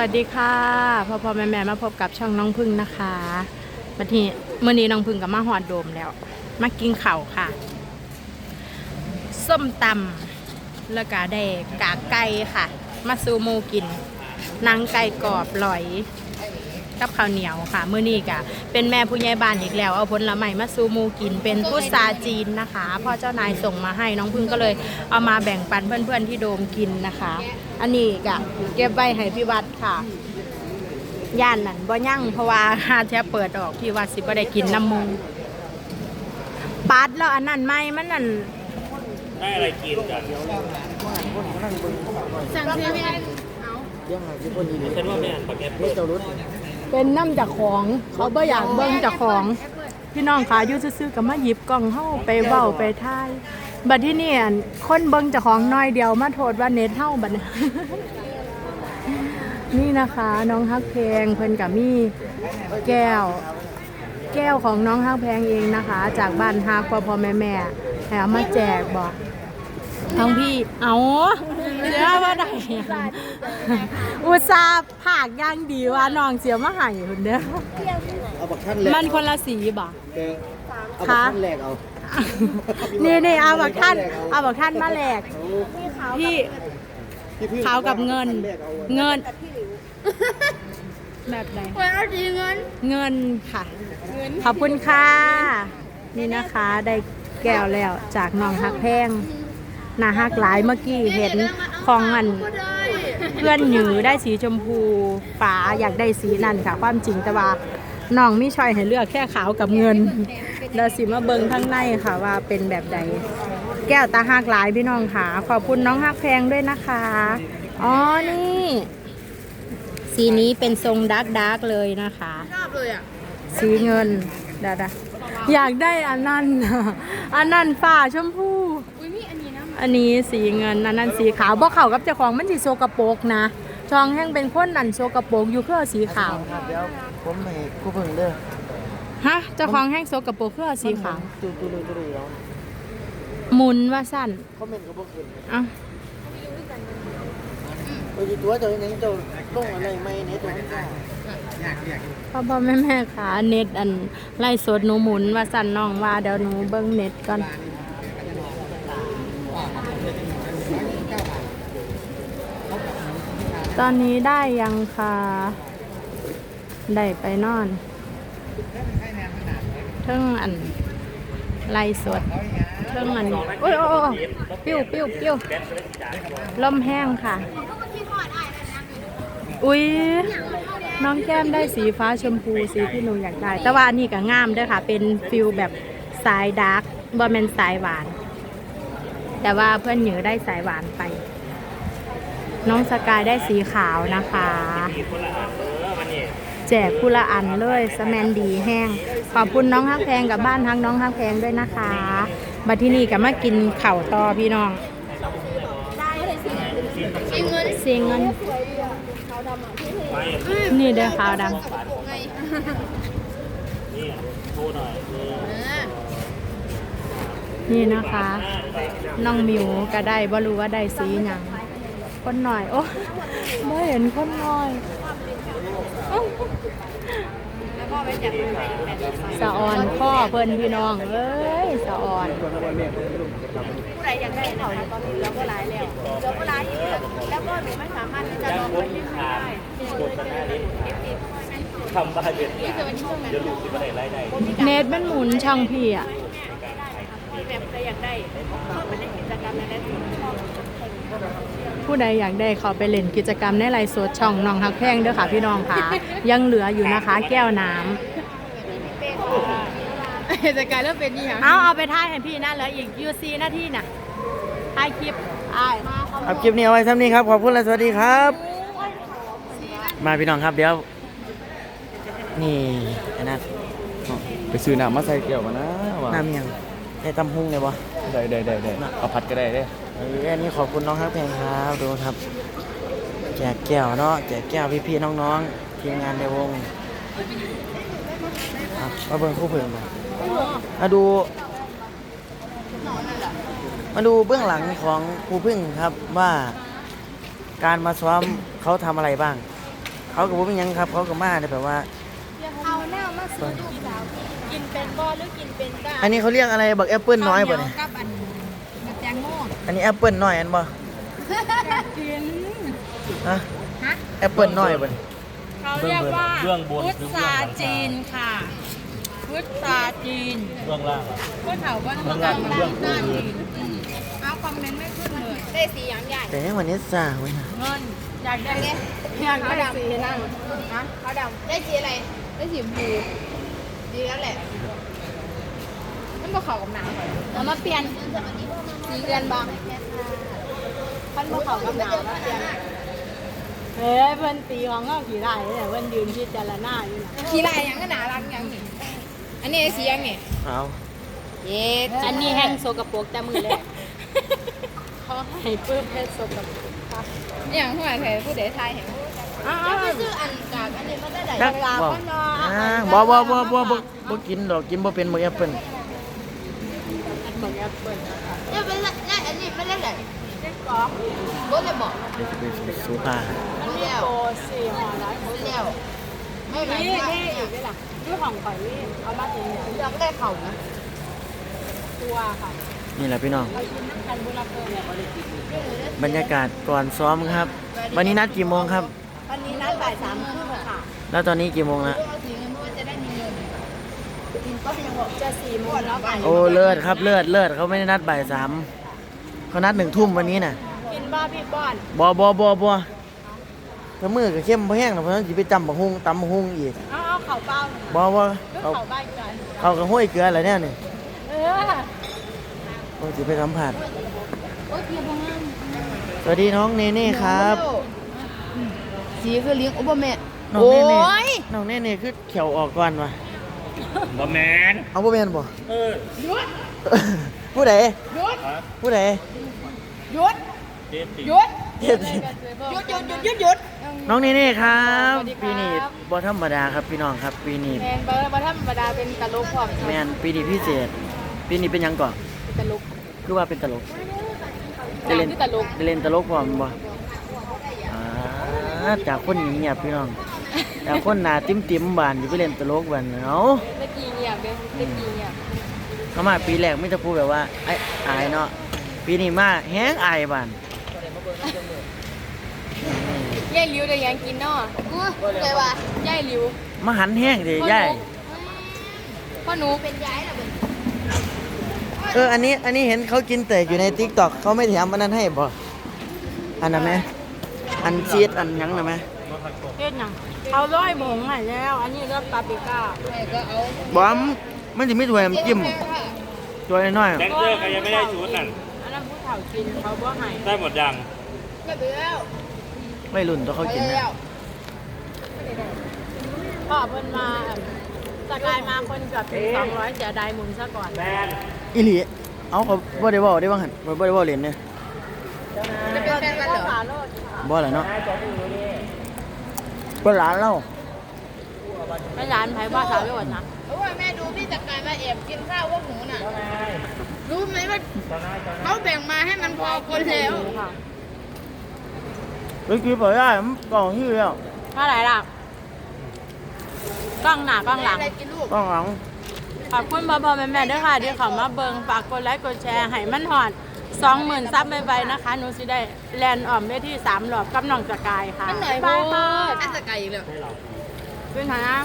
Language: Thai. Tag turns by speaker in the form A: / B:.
A: วัสดีค่ะพ่อพ่อแม่แม่มาพบกับช่องน้องพึ่งนะคะวันนี้เมื่อนี้น้องพึ่งกับมาหอดโดมแล้ว มากินเข่าวค่ะ ส้มตำแล้วก็ได้กากไก่ค่ะ มาซูโมกินนังไก่กรอบลอย กับข้าวเหนียวค่ะเมื้อนี้ก็เป็นแม่ผู้ใหญ่บ้านอีกแล้ว เอาผลไม้มาซูหมูกินเป็นพุทราจีนนะคะพ่อเจ้านายส่งมาให้น้องพึ่งก็เลยเอามาแบ่งปันเพื่อนๆที่โดมกินนะคะ อันนี้ก็เก็บไว้ให้พี่วัดค่ะย่านนั่นบ่ยั่งเพราะว่าหาแทบเปิดออกพี่วัดสิบ่ได้กินน้ำมูปัดแล้วอันนั้นไหมมันนั่น
B: ได้อะไรกินกัน
A: สั่งซื้อไม่ได้
C: ยังไงที่คนดีนี่
B: ฉันว่าไม่อ่านปากแกป
C: เฮ้ยเจ้ารถ
A: เป็นน้ำจากของเขาบ่อยากเบิ่งจากของ พี่น้องขายู่ซื่อๆก็มาหยิบกล่องเฮาไปเว้าไปท่าย บัดที่นี่อั่นคนเบิ่งเจากของน้อยเดียวมาโทษว่าเน็ตเฮาบัดนี้นี่นะคะ น้องฮักเพลงเพิ่นกับมี่แก้ว แก้วของน้องฮักแพงเองนะคะ จากบ้านฮักพ่อพ่อแม่แม่แถมมาแจกบอกทั้งพี่เอาเดี๋ยวว่าได้อุตส่าห์ผากย่างดีว่าน้องเสียมาให้คนเด้อ
C: เอาบักท่านแรก
A: มันคนละสีบ่
C: แกเอาบักท่านแรกเอา
A: นี่นี่เอาบอกท่านเอาบอกท่านมาแหลก
C: เอา
A: พี่
C: พี่พึ่ง
A: ขาวกับเงิน
C: แรกเอา
A: เงิน แบบไหน
D: เอาดีเงิน
A: เงินค่ะ ขอบคุณค่ะ นี่นะคะได้แก้วแล้วจากน้องฮักแพงหนาฮักหลายเมื่อกี้เห็นของอัน
D: ก็ได้
A: เพื่อนหยือได้สีชมพูฟ้าอยากได้สีนั่นค่ะ ความจริงแต่ว่า น้องมีชอยให้เลือกแค่ขาวกับเงินเราสิมาเบิงข้างในค่ะว่าเป็นแบบใด แก้วตาหักหลายพี่น้องค่ะ ขอบคุณน้องฮักแพงด้วยนะคะ อ๋อนี่ สีนี้เป็นทรงดาร์กดาร์กเลยนะคะ
D: ชอบเลยอะ
A: สีเงินดาดาอยากได้อันนั้นน่ะอันนั้นฝ้าชมพู
D: อุ้ยมีอันนี้นะ
A: อันนี้สีเงินอันนั้นสีขาวบ่เข้ากับเจ้าของมันสีโซกระโปรกนะ จองแห้งเป็นคนนั่นโซกระโปรกอยู่เครือสีขาว
C: ครับเดี๋ยวผมให้ผู้พึ่งเด้อ
A: ฮะเจ้าของแห้งโซกระโปรกเครือสีขาว
C: ตูตูตูตูเอา
A: หมุนว่าสั้น
C: คอมเมนต์ก็บ่ขึ้น
A: เอ้า
C: เออตัวเจ้าอย่างนี้เจ้าลงอะไรไม่เนี่ยตัวนั้นจ้า
A: พ่อพ่อแม่แม่ค่ะเน็ตอันไล่สดหนูหมุนว่าสั้นน้องว่าเดี๋ยวหนูเบิ้งเน็ตก่อน ตอนนี้ได้ยังค่ะ ได้ไปนอนเทิงอันไล่สดเทิงอันโอ้ยโอ้ยโอ้ยปิ้วปิ้วปิ้วลมแห้งค่ะ อุ้ยน้องแก้มได้สีฟ้าชมพูสีที่หนูอยากได้ แต่ว่าอันนี้ก็งามด้วยค่ะ เป็นฟิลแบบสายดาร์กบอเป็นสายหวาน แต่ว่าเพื่อนหนือได้สายหวานไป น้องสกายได้สีขาวนะคะ
B: มีคนละอันเออมันนี่
A: แจกผู้ละอันเลยสแมนดีแห้ง ขอบคุณน้องฮักแพงกับบ้านทักน้องฮักแพงด้วยนะคะมาที่นี่กับมากินเข่าวต่อพี่น้อง
D: สีเงิน
A: เสียงเงิน
B: ไม่
A: นี่เด้อขาวด
D: ไง
B: นี่โทรหน่อยเออำ
A: นี่นะคะ น้องหมิวก็ได้บ่รู้ว่าได้สีหยัง คนหน่อย โอ้ไม่เห็นคนหน่อยสะออนพ่อเพิ่นพี่น้องเอ้ยสะออน
D: ผู้ใดอยากได้เขาตอนนี้เราก็ร้ายแล้วเราก็ร้ายอีกแล้วก็หนูไม่สามารถที่จะลองไปเล่นได้
B: กดกันหน้านี้ทำบ้านเด็ดเดี๋ยวลูกที่ประเทศไรได้
A: เน็ตมันหมุนช่องพี่อะ
D: แบบใครอยากได้เข้าไปเล่นกิจกรรมในนั้นชอบ
A: ผู้ใดอยากได้เขาไปเล่นกิจกรรมในไลฟ์สดช่องน้องฮักแพงเด้อค่ะพี่น้องค่ะ ยังเหลืออยู่นะคะ แก้วน้ำ
D: จะกลายเริ่มเป็นนี่ค่ะ
A: เอาเอาไปถ่ายให้พี่นะเหลืออีกยูซีนาทีน่ะถ่ายคลิปอ้าย
C: ครับคลิปนี้เอาไว้ซ้ำนี้ครับ ขอบคุณและสวัสดีครับ มาพี่น้องครับเดี๋ยว นี่อันนั้น
E: ไปซื้อน้ำมาใส่แก้วมานะว่า
C: น้ำยังได้ตำหุงเลยวะ
E: ได้ได้ได้ได้เอาผัดก็ได้เด้
C: เอออันนี้ขอบคุณน้องครับแพงครับดูครับ แจกแก้วเนาะแจกแก้วพี่ๆน้องๆทีมงานในวงอะมาเบิ่งคู่เพิ่งมามาดู มาดูเบื้องหลังของครูพึ่งครับว่าการมาซ้อมเขาทำอะไรบ้าง เขาก็บ่มีหยังครับ เขาก็มาได้แบบว่า
D: เอาแนวมาซื้อลูกสาว
A: กินเป็นบ่หรือกินเป็นก้า
C: อันนี้เขาเรียกอะไรบักแอปเปิลน้อยบ่เนี่ย
A: กับอันแตงโม
C: อันนี้แอปเปิลน้อยอันบ่
A: กิน
C: ฮะแอปเปิลน้อยบ่เนี่ย
A: เขาเรียกว่า
B: เบื้องบน
A: พุท
B: หรือเบื้อง
A: รา
B: หลัง
A: จีนค่ะพุทราจีน
B: เบื้องล่างอะ
A: ก็เถาว่า
B: เบื้องล่างเบื้องบน
A: เอาคอมเมนต์ไม่ขึ้นเลย
D: ได้สีอย่างใหญ่
C: แต่วันนี้ซ่าเว้ยนะ
A: เงินอยากได้อยากได้สีนั่น
D: นะเขาดำได้สีอะไรได้สีชมพูดีแล้วแหละ มันบ่เข้ากับหนาวเอามาเปลี่ยนสีเดือนบางมันบ่เข้ากับหนาวมาเปลี่ยน
A: เฮ้ยเพิ่นตีของเงาขี่ได้เนี่ยเพิ่นยืนพิจารณาอยู่นะ
D: สีลายยังก็หนารักยังนี่อันนี้สียังนี่
C: เอา
D: เย็ด
A: อันนี้แห้งโซกระโปรกแต่มือแรกเขาให้ปื้มเพชรโซกระโปรกครับ
D: อย่างหัวใครผู้ใดทายเห็น
A: อ้าว
D: ก็คืออันกากอันนี้มันได้ไหน
C: จักบ่อ่าบ่บ่บ่บ่บ่บ่กินดอกกินบ่เป็นบักแอปเปิล
A: ของแอ ปเปิลนะคะ
D: เนี่ยเป็นได้อันนี้ไม่ได้ไหนได้กอบ่ได้บอก
C: เดี๋ยวจะไปสูผ้า
A: มันมีโปรสี่ห่อร้อย
D: บ่แล้วไม่ไหน
A: นี่
D: นี่
A: นี่อีกด้วยล่ะนี่ของข่อยนี่เอามาถึงเนี่ย
D: อยากได้เข่านะ
A: ตัวค่ะ
C: นี่แหละพี่น้อง
A: เรากินน้ำกันบุรเพอเนี่ย
C: บรรยากาศก่อนซ้อมครับ วันนี้นัดกี่โมงครับ
A: วันนี้นัดบ่ายสามครึ่งค่ะ
C: แล้วตอนนี้กี่โมงแล้ว
D: กินก็ยังบอก
A: จะสี่โมงแล้วค่ะ
C: โอ้เลิศครับเลิศเลิศเขาไม่ได้นัดบ่ายสามเขานัดหนึ่งทุ่มวันนี้น่ะ
A: กินบ้าพี่ป้อน
C: บอบอบอบอถ้ามือก็เข้มพอแห้งแล้วเพราะฉะนั้นจะไปจำบักฮุงตำบักฮุงอีก
A: เอาเอาเข่าเป้าหน่อย
C: บอบอ
A: ลูก
C: เขา
A: เข่าบ้านกัน
C: เขากระห้วยเกลืออะไรเนี่ยนี่
A: เออ
C: โอ้จะไปสัมผัสสวัสดีน้องเนเน่ครับ
D: สีคือลิงอุบแม่
C: น้องเนเน่น้องเนเน่คือเขียวออกก่อนวะ
B: บะแมน
C: เอาบ่แม่นบ่
B: เออ
C: ผู้ใด
D: หยุด
B: ฮะ
C: ผู้ใด
D: หยุด
B: เจ๊ตี
D: หยุด
C: เฮ็ด
D: หยุดหยุดหยุดหยุดหยุด
C: น้องเนเน่ครับ ปีนี้บ่ธรรมดาครับพี่น้องครับ ปีนี้
A: แมนเบอร์บัธรรมดาเป็นตลกพร้อม
C: แมนปีนี้พิเศษ ปีนี้เป็นหยังก่อน
A: ตลก
C: คือว่าเป็นตลก
A: นางที่ตลก
C: ได้เล่นตลกพร้อมบ่อ่าจากคนเงียบๆพี่น้อง จากคนหน้าติ้มๆบานอยู่ไปเล่นตลกบานเนาะ
A: ตะกี้เงียบเลยตะกี้เงียบ
C: เข้ามาปีแรกไมแต่จะพูดแบบว่าไอ้อายเนาะปีนี้มาแฮงอายบาน
A: ยายหลิวได้ยังกินเนาะ
D: กูเลยว่ะ
A: ยายหลิว
C: มาหันแห้งเด้ยาย
A: พ่อหนู
D: เป็นย้ายเหรอเบิ่ง
C: เอออันนี้อันนี้เห็นเขากินแต่อยู่ใน TikTok เขาไม่แถมอันนั้นให้บ่อันนั้นไหมอันชีสอันหยังน่ะไหม
A: เฮ็ดหยังเอาร้อยหมงให้แล้ว อันนี้เริ่มปาปริก้า
D: แม่ก็เอา
C: บอมมันจะไม่ถ้วยน้ำจิ้มตัวน้อย
B: แดนเซอร์ใครยังไม่ได้ชุดนั่น
A: อันนั้นผู้เฒ่ากินเขาบ่ให้
B: ได้หมดยัง
D: ไม่เบื่อแล้ว
C: ๆไม่รุ่นตัวเขากิน
D: ไป
C: นะ
D: แล้ว
A: พ่อเพิ่นมาสกายมาคนเกือบถึง200จะได้หมุนซะก่อน
B: แมน
C: อีหลีเอาเขาบ่ได้เว้าได้บ้างหั่นบ่ได้เว้าเล่นเด้
D: จะเป็นแฟนกันเหรอ
A: ขาโลด
C: บ่ล่ะเนาะบ่ หลานเรา
A: ไม่ร้านไผว่าสาวไปก่อนนะ
D: เพราะว่าแม่ดูพี่จักรายมาแอบกินข้าวพวกหนูน่ะ รู้ไหมว่าเขาแบ่งมาให้มันพอคนแล้ว
A: ค่ะ
C: เมื่อกี้บอกได้มันกล่องที่แล้ว
A: เท่าไหร่ล่ะกล้องหน้ากล้องหลัง
D: อะไรกินลูก
C: กล่องหลัง
A: ขอบคุณพ่อพ่อแม่แม่ด้วยค่ะที่เขามาเบิงฝากกดไลค์กดแชร์ให้มันหอด สองหมื่นซับไปๆนะคะหนูสิได้แลนด์ออมเวทีสามหลอบกับน้องสกายค่ะ
D: มันหน่อย
A: บาย
D: โพ
A: ค่ะ
D: ดอันสกายอีกแล้ว
A: ขึ้นฐานะ